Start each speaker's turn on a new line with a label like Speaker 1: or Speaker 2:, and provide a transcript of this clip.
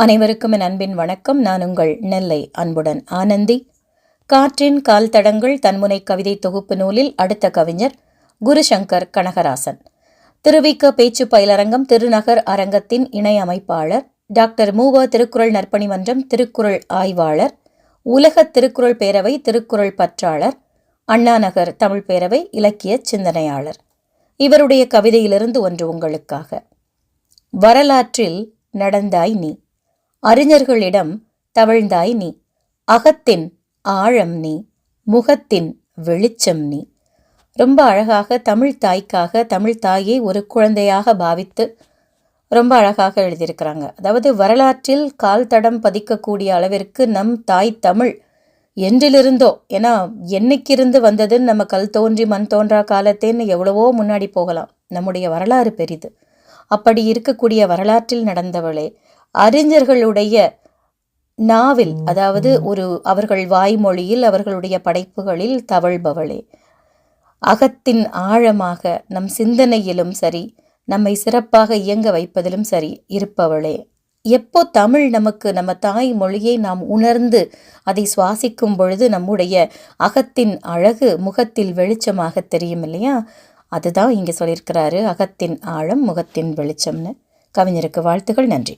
Speaker 1: அனைவருக்கும் என் அன்பின் வணக்கம். நான் உங்கள் நெல்லை அன்புடன் ஆனந்தி. காற்றின் கால் தடங்கள் தன்முனை கவிதை தொகுப்பு நூலில் அடுத்த கவிஞர் குருசங்கர் கனகராசன். திருவிக்க பேச்சு பயிலரங்கம் திருநகர் அரங்கத்தின் இணை அமைப்பாளர் டாக்டர் மூவ திருக்குறள் நற்பணி மன்றம் திருக்குறள் ஆய்வாளர் உலக திருக்குறள் பேரவை திருக்குறள் பற்றாளர் அண்ணாநகர் தமிழ் பேரவை இலக்கிய சிந்தனையாளர். இவருடைய கவிதையிலிருந்து ஒன்று உங்களுக்காக. வரலாற்றில் நடந்தாய் நீ. அறிஞர்களிடம் தவழ்ந்தாய் நீ. அகத்தின் ஆழம் நீ. முகத்தின் வெளிச்சம் நீ. ரொம்ப அழகாக தமிழ் தாய்க்காக தமிழ் தாயை ஒரு குழந்தையாக பாவித்து ரொம்ப அழகாக எழுதியிருக்கிறாங்க. அதாவது வரலாற்றில் கால் தடம் பதிக்கக்கூடிய அளவிற்கு நம் தாய் தமிழ் என்றிலிருந்தோ ஏன்னா என்னைக்கிருந்து வந்ததுன்னு நம்ம கல் தோன்றி மண் தோன்றா காலத்தேன்னு எவ்வளவோ முன்னாடி போகலாம். நம்முடைய வரலாறு பெரிது. அப்படி இருக்கக்கூடிய வரலாற்றில் நடந்தவளே அறிஞர்களுடைய நாவில் அதாவது ஒரு அவர்கள் வாய்மொழியில் அவர்களுடைய படைப்புகளில் தவழ்பவளே. அகத்தின் ஆழமாக நம் சிந்தனையிலும் சரி நம்மை சிறப்பாக இயங்க வைப்பதிலும் சரி இருப்பவளே. எப்போ தமிழ் நமக்கு நம்ம தாய் மொழியை நாம் உணர்ந்து அதை சுவாசிக்கும் பொழுது நம்முடைய அகத்தின் அழகு முகத்தில் வெளிச்சமாக தெரியும் இல்லையா? அதுதான் இங்கே சொல்லியிருக்கிறாரு அகத்தின் ஆழம் முகத்தின் வெளிச்சம்னு. கவிஞருக்கு வாழ்த்துகள் நன்றி.